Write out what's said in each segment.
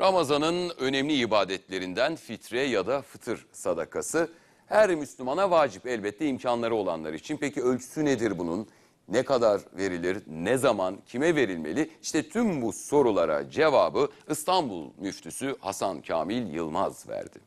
Ramazan'ın önemli ibadetlerinden fitre ya da fıtır sadakası her Müslümana vacip elbette imkanları olanlar için. Peki ölçüsü nedir bunun? Ne kadar verilir, ne zaman, kime verilmeli? İşte tüm bu sorulara cevabı İstanbul müftüsü Hasan Kamil Yılmaz verdi.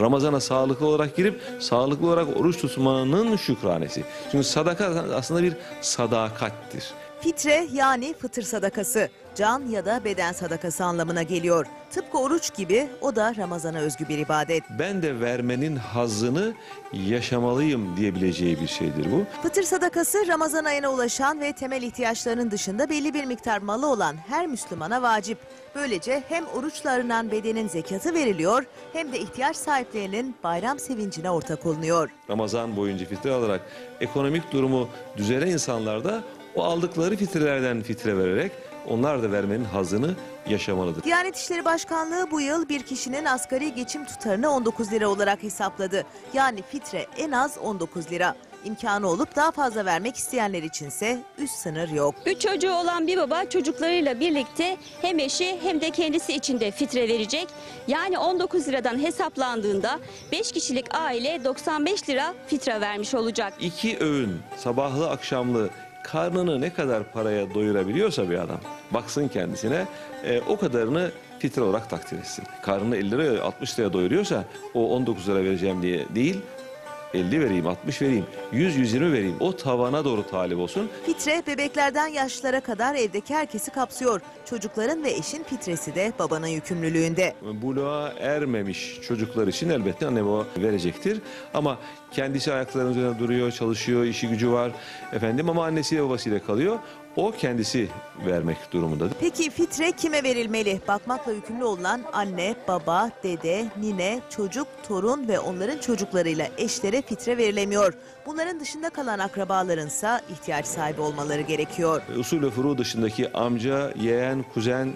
Ramazana sağlıklı olarak girip sağlıklı olarak oruç tutmanın şükranesi. Çünkü sadaka aslında bir sadakattir. Fitre yani fıtır sadakası, can ya da beden sadakası anlamına geliyor. Tıpkı oruç gibi o da Ramazan'a özgü bir ibadet. Ben de vermenin hazzını yaşamalıyım diyebileceği bir şeydir bu. Fıtır sadakası Ramazan ayına ulaşan ve temel ihtiyaçlarının dışında belli bir miktar malı olan her Müslümana vacip. Böylece hem oruçla arınan bedenin zekatı veriliyor hem de ihtiyaç sahiplerinin bayram sevincine ortak olunuyor. Ramazan boyunca fitre alarak ekonomik durumu düzelen insanlar da o aldıkları fitrelerden fitre vererek onlar da vermenin hazzını yaşamalıdır. Diyanet İşleri Başkanlığı bu yıl bir kişinin asgari geçim tutarını 19 lira olarak hesapladı. Yani fitre en az 19 lira. İmkanı olup daha fazla vermek isteyenler içinse üst sınır yok. Üç çocuğu olan bir baba çocuklarıyla birlikte hem eşi hem de kendisi için de fitre verecek. Yani 19 liradan hesaplandığında 5 kişilik aile 95 lira fitre vermiş olacak. İki öğün sabahlı akşamlı karnını ne kadar paraya doyurabiliyorsa bir adam baksın kendisine e, o kadarını fitre olarak takdir etsin. Karnını 50 liraya 60 liraya doyuruyorsa o 19 lira vereceğim diye değil 50 vereyim 60 vereyim 100 120 vereyim o tavana doğru talip olsun. Fitre bebeklerden yaşlılara kadar evdeki herkesi kapsıyor. Çocukların ve eşin fitresi de babanın yükümlülüğünde. Buluğa ermemiş çocuklar için elbette anne baba verecektir. Ama kendisi ayaklarının üzerine duruyor, çalışıyor, işi gücü var efendim ama annesiyle babasıyla kalıyor. O kendisi vermek durumundadır. Peki fitre kime verilmeli? Bakmakla yükümlü olunan anne, baba, dede, nine, çocuk, torun ve onların çocuklarıyla eşlere fitre verilemiyor. Bunların dışında kalan akrabalarınsa ihtiyaç sahibi olmaları gerekiyor. Usul ve furu dışındaki amca, yeğen, kuzen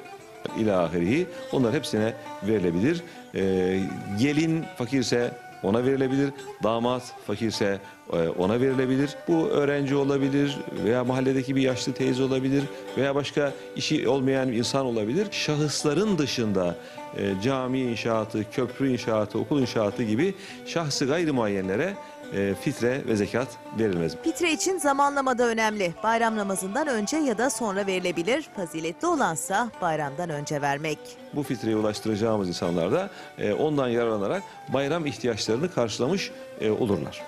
ilahiri onlar hepsine verilebilir. Ee, gelin fakirse ona verilebilir. Damat fakirse e, ona verilebilir. Bu öğrenci olabilir veya mahalledeki bir yaşlı teyze olabilir veya başka işi olmayan bir insan olabilir. Şahısların dışında e, cami inşaatı, köprü inşaatı, okul inşaatı gibi şahsı gayrimuayyenlere e, fitre ve zekat verilmez. Fitre için zamanlama da önemli. Bayram namazından önce ya da sonra verilebilir. Faziletli olansa bayramdan önce vermek. bu fitreyi ulaştıracağımız insanlar da e, ondan yararlanarak bayram ihtiyaçlarını karşılamış e, olurlar.